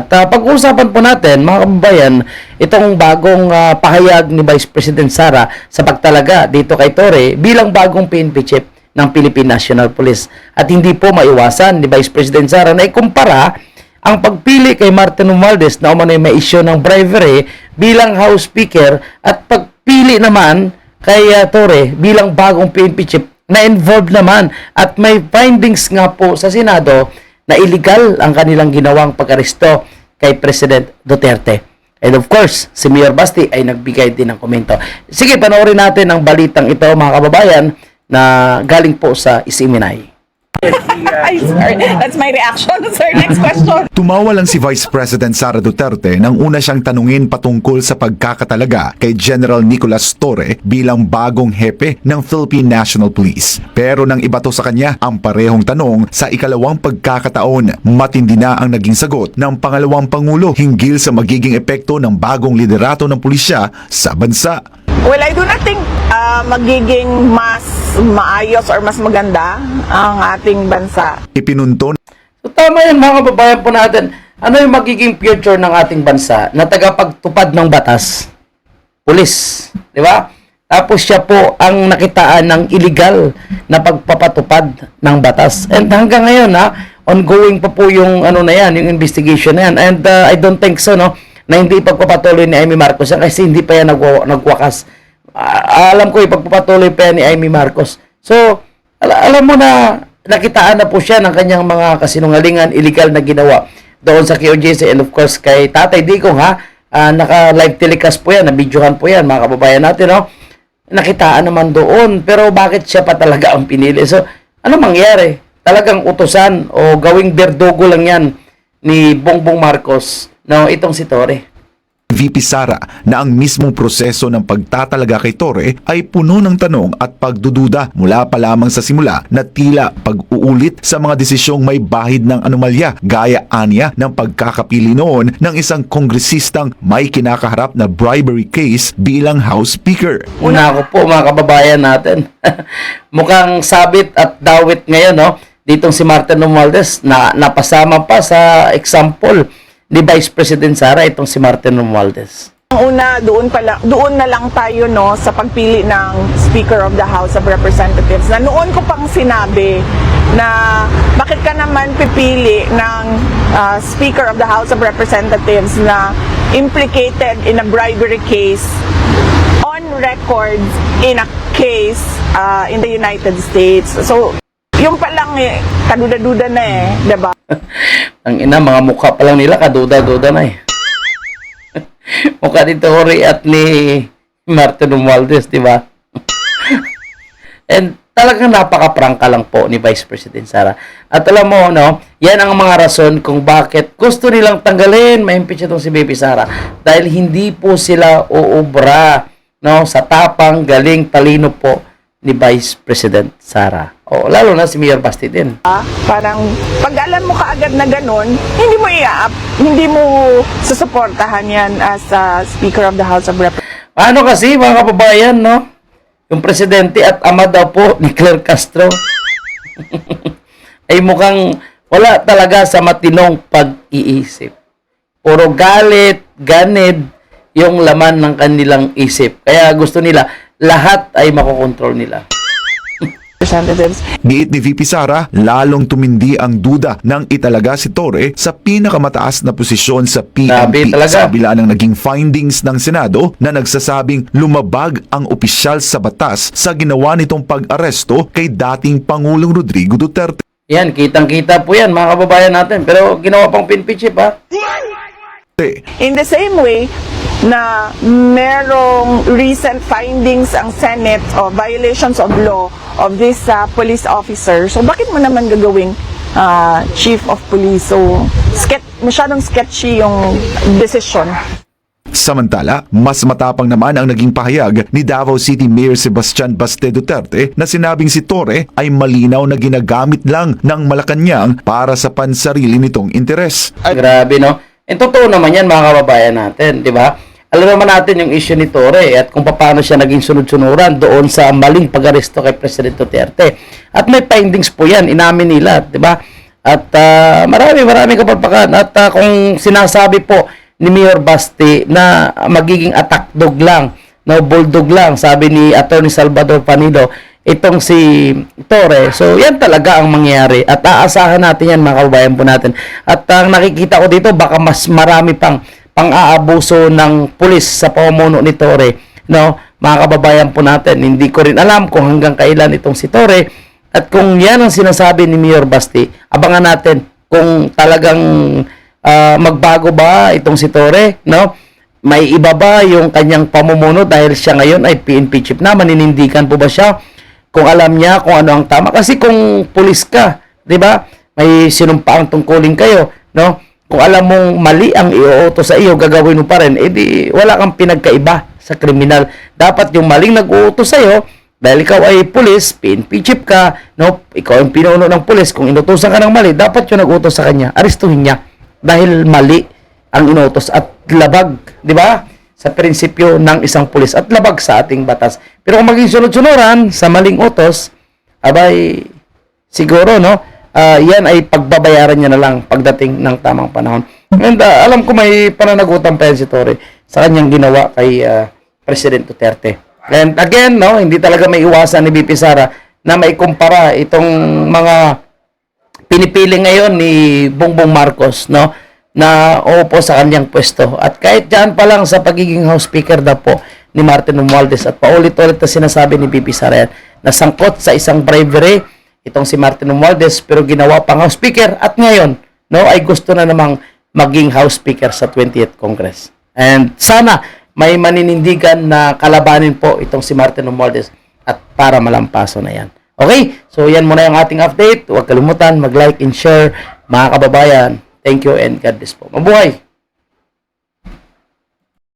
At ah, pag-uusapan po natin, mga kababayan, itong bagong ah, pahayag ni Vice President Sara sa pagtalaga dito kay Torre bilang bagong PNP chief ng Philippine National Police. At hindi po maiwasan ni Vice President Sara na ikumpara ang pagpili kay Martin Romualdez na umano'y may issue ng bribery bilang House Speaker at pagpili naman kay ah, Torre bilang bagong PNP chief na involved naman at may findings nga po sa Senado na illegal ang kanilang ginawang pag-aresto kay President Duterte. And of course, si Mayor Basti ay nagbigay din ng komento. Sige, panoorin natin ang balitang ito mga kababayan na galing po sa Isiminay. Ay, sorry. That's my reaction. Sir, next question. Tumawa lang si Vice President Sara Duterte nang una siyang tanungin patungkol sa pagkakatalaga kay General Nicolas Torre bilang bagong hepe ng Philippine National Police. Pero nang ibato sa kanya ang parehong tanong sa ikalawang pagkakataon, matindi na ang naging sagot ng pangalawang pangulo hinggil sa magiging epekto ng bagong liderato ng pulisya sa bansa. Well, I do not think ah, magiging mas maayos or mas maganda ang ating bansa. Ipinunto So tama yan mga kababayan po natin. Ano yung magiging future ng ating bansa na tagapagtupad ng batas? Pulis. Di ba? Tapos siya po ang nakitaan ng illegal na pagpapatupad ng batas. And hanggang ngayon ha, ongoing pa po yung ano na yan, yung investigation na yan. And uh, I don't think so no, na hindi pagpapatuloy ni Amy Marcos yan kasi hindi pa yan nagwa- nagwakas. Alam ko ipagpapatuloy pa ni Amy Marcos. So, ala- alam mo na nakitaan na po siya ng kanyang mga kasinungalingan, illegal na ginawa doon sa QJC and of course kay Tatay Digong ha, ah, naka-live telecast po yan, na-videohan po yan mga kababayan natin no. Nakitaan naman doon, pero bakit siya pa talaga ang pinili? So, ano mangyari? Talagang utusan o gawing berdugo lang yan ni Bongbong Marcos no, itong si Torre. VP Sara na ang mismong proseso ng pagtatalaga kay Torre ay puno ng tanong at pagdududa mula pa lamang sa simula na tila pag-uulit sa mga desisyong may bahid ng anomalya gaya anya ng pagkakapili noon ng isang kongresistang may kinakaharap na bribery case bilang House Speaker. Una ako po mga kababayan natin. Mukhang sabit at dawit ngayon, no? Ditong si Martin Romualdez na napasama pa sa example ni Vice President Sara itong si Martin Romualdez. Ang una, doon, pala, doon na lang tayo no, sa pagpili ng Speaker of the House of Representatives. Na noon ko pang sinabi na bakit ka naman pipili ng ah, Speaker of the House of Representatives na implicated in a bribery case on record in a case ah, in the United States. So, yung pa lang eh, kaduda-duda na eh, 'di ba? Ang ina, mga mukha pa lang nila, kaduda-duda na eh. mukha ni Tori at ni Martin Romualdez, di ba? And talagang napaka-prangka lang po ni Vice President Sara. At alam mo, no, yan ang mga rason kung bakit gusto nilang tanggalin, ma-impeach itong si Baby Sara. Dahil hindi po sila uubra, no, sa tapang, galing, talino po ni Vice President Sara. O, lalo na si Mayor Basti din. Ah, parang pag alam mo kaagad na ganun, hindi mo i-up, hindi mo susuportahan yan as a Speaker of the House of Representatives. Ano kasi mga kababayan, no? Yung presidente at ama daw po ni Claire Castro ay mukhang wala talaga sa matinong pag-iisip. Puro galit, ganid yung laman ng kanilang isip. Kaya gusto nila lahat ay makokontrol nila. Giit ni VP Sara, lalong tumindi ang duda nang italaga si Torre sa pinakamataas na posisyon sa Grabe PNP talaga. sa kabila ng naging findings ng Senado na nagsasabing lumabag ang opisyal sa batas sa ginawa nitong pag-aresto kay dating Pangulong Rodrigo Duterte. Yan, kitang-kita po yan mga kababayan natin. Pero ginawa pang pinpichip ha. In the same way na merong recent findings ang Senate of violations of law of this uh, police officer, so bakit mo naman gagawing uh, chief of police? So, ske- masyadong sketchy yung decision. Samantala, mas matapang naman ang naging pahayag ni Davao City Mayor Sebastian Baste Duterte na sinabing si Torre ay malinaw na ginagamit lang ng Malacanang para sa pansarili nitong interes. Ay, grabe, no? And totoo naman yan, mga kababayan natin, di ba? Alam naman natin yung issue ni Torre at kung paano siya naging sunod-sunuran doon sa maling pag-aresto kay President Duterte. At may findings po yan, inamin nila, di ba? At ah, marami, marami kapagpakan. At ah, kung sinasabi po ni Mayor Basti na magiging attack dog lang, no, bulldog lang, sabi ni Attorney Salvador Panido, itong si Torre. So, yan talaga ang mangyayari. At aasahan natin yan, mga kababayan po natin. At ang nakikita ko dito, baka mas marami pang pang-aabuso ng pulis sa pamumuno ni Torre. No, mga kababayan po natin, hindi ko rin alam kung hanggang kailan itong si Torre. At kung yan ang sinasabi ni Mayor Basti, abangan natin kung talagang ah, magbago ba itong si Torre, no? May iba ba yung kanyang pamumuno dahil siya ngayon ay PNP chief na, maninindigan po ba siya? Kung alam niya kung ano ang tama. Kasi kung pulis ka, di ba? May sinumpaang tungkulin kayo, no? Kung alam mong mali ang iuutos sa iyo, gagawin mo pa rin, edi wala kang pinagkaiba sa kriminal. Dapat yung maling nag-uutos sa iyo, dahil ikaw ay pulis, PNP chief ka, no? Ikaw ang pinuno ng pulis, kung inutosan ka ng mali, dapat yung nag-utos sa kanya, aristuhin niya. Dahil mali ang inutos at labag, di ba? Sa prinsipyo ng isang pulis at labag sa ating batas. Pero kung maging sunod-sunuran sa maling utos, abay, siguro, no? Ah, yan ay pagbabayaran niya na lang pagdating ng tamang panahon. And ah, alam ko may pananagutan pa yan si Torre sa kanyang ginawa kay ah, President Duterte. And again, no, hindi talaga may iwasan ni BP Sara na may kumpara itong mga pinipili ngayon ni Bongbong Marcos, no, na uupo sa kanyang pwesto. At kahit dyan pa lang sa pagiging House Speaker daw po ni Martin Romualdez at paulit-ulit na sinasabi ni BP Sara yan, na sangkot sa isang bribery itong si Martin Romualdez pero ginawa pang House Speaker at ngayon, no, ay gusto na namang maging House Speaker sa 20th Congress. And sana may maninindigan na kalabanin po itong si Martin Romualdez at para malampaso na yan. Okay? So yan muna yung ating update. Huwag kalimutan mag-like and share mga kababayan. Thank you and God bless po. Mabuhay!